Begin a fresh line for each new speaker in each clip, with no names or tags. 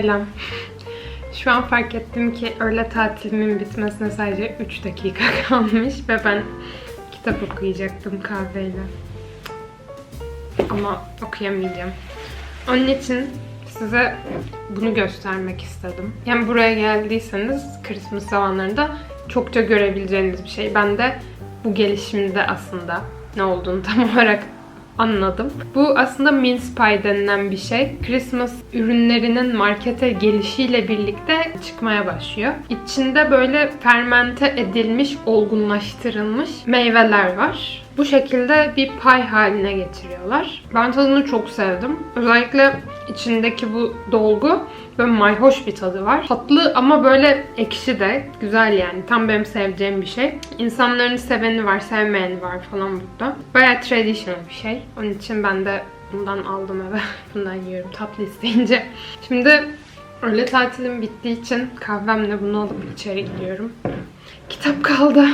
Selam. Şu an fark ettim ki öğle tatilimin bitmesine sadece 3 dakika kalmış ve ben kitap okuyacaktım kahveyle. Ama okuyamayacağım. Onun için size bunu göstermek istedim. Yani buraya geldiyseniz Christmas zamanlarında çokça görebileceğiniz bir şey. Ben de bu gelişimde aslında ne olduğunu tam olarak anladım. Bu aslında mince pie denilen bir şey. Christmas ürünlerinin markete gelişiyle birlikte çıkmaya başlıyor. İçinde böyle fermente edilmiş, olgunlaştırılmış meyveler var. Bu şekilde bir pie haline getiriyorlar. Ben tadını çok sevdim. Özellikle içindeki bu dolgu böyle mayhoş bir tadı var. Tatlı ama böyle ekşi de güzel yani. Tam benim seveceğim bir şey. İnsanların seveni var, sevmeyeni var falan burada. Baya traditional bir şey. Onun için ben de bundan aldım eve. Bundan yiyorum tatlı isteyince. Şimdi öğle tatilim bittiği için kahvemle bunu alıp içeri gidiyorum. Kitap kaldı.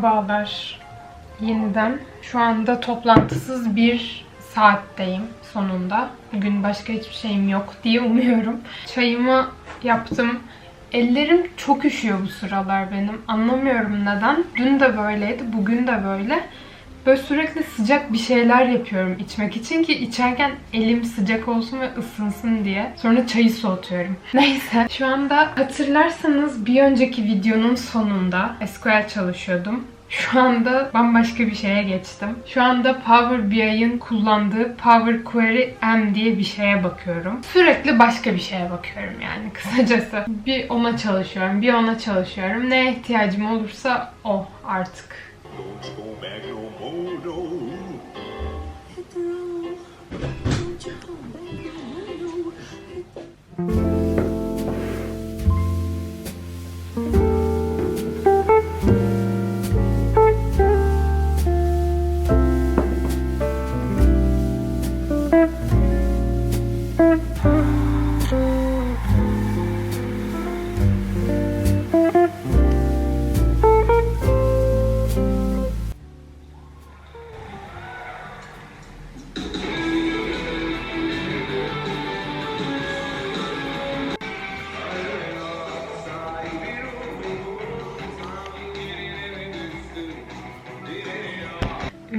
Merhabalar yeniden. Şu anda toplantısız bir saatteyim sonunda. Bugün başka hiçbir şeyim yok diye umuyorum. Çayımı yaptım. Ellerim çok üşüyor bu sıralar benim. Anlamıyorum neden. Dün de böyleydi, bugün de böyle. Böyle sürekli sıcak bir şeyler yapıyorum içmek için ki içerken elim sıcak olsun ve ısınsın diye. Sonra çayı soğutuyorum. Neyse şu anda hatırlarsanız bir önceki videonun sonunda SQL çalışıyordum. Şu anda bambaşka bir şeye geçtim. Şu anda Power BI'ın kullandığı Power Query M diye bir şeye bakıyorum. Sürekli başka bir şeye bakıyorum yani kısacası. Bir ona çalışıyorum, bir ona çalışıyorum. Neye ihtiyacım olursa o artık.
Don't go back no more, no.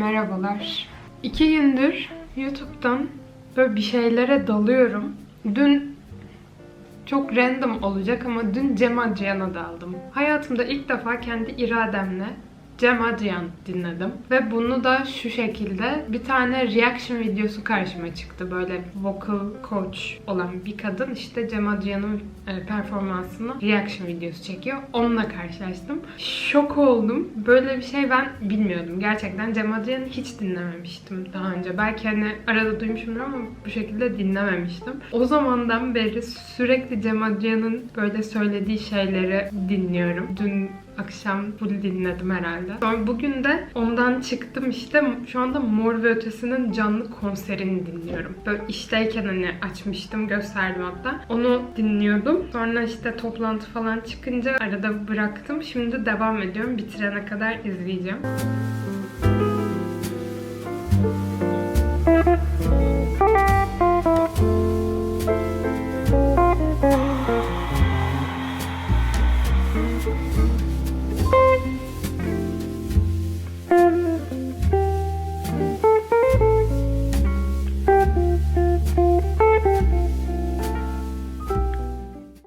Merhabalar. İki gündür YouTube'dan böyle bir şeylere dalıyorum. Dün çok random olacak ama dün Cem Adrian'a daldım. Hayatımda ilk defa kendi irademle Cem Adrian dinledim. Ve bunu da şu şekilde bir tane reaction videosu karşıma çıktı. Böyle vocal coach olan bir kadın işte Cem Adrian'ın e, performansını reaction videosu çekiyor. Onunla karşılaştım. Şok oldum. Böyle bir şey ben bilmiyordum. Gerçekten Cem Adrian'ı hiç dinlememiştim daha önce. Belki hani arada duymuşumdur ama bu şekilde dinlememiştim. O zamandan beri sürekli Cem Adrian'ın böyle söylediği şeyleri dinliyorum. Dün akşam full dinledim herhalde. Sonra bugün de ondan çıktım işte şu anda Mor ve Ötesi'nin canlı konserini dinliyorum. Böyle işteyken hani açmıştım gösterdim hatta. Onu dinliyordum. Sonra işte toplantı falan çıkınca arada bıraktım. Şimdi devam ediyorum. Bitirene kadar izleyeceğim.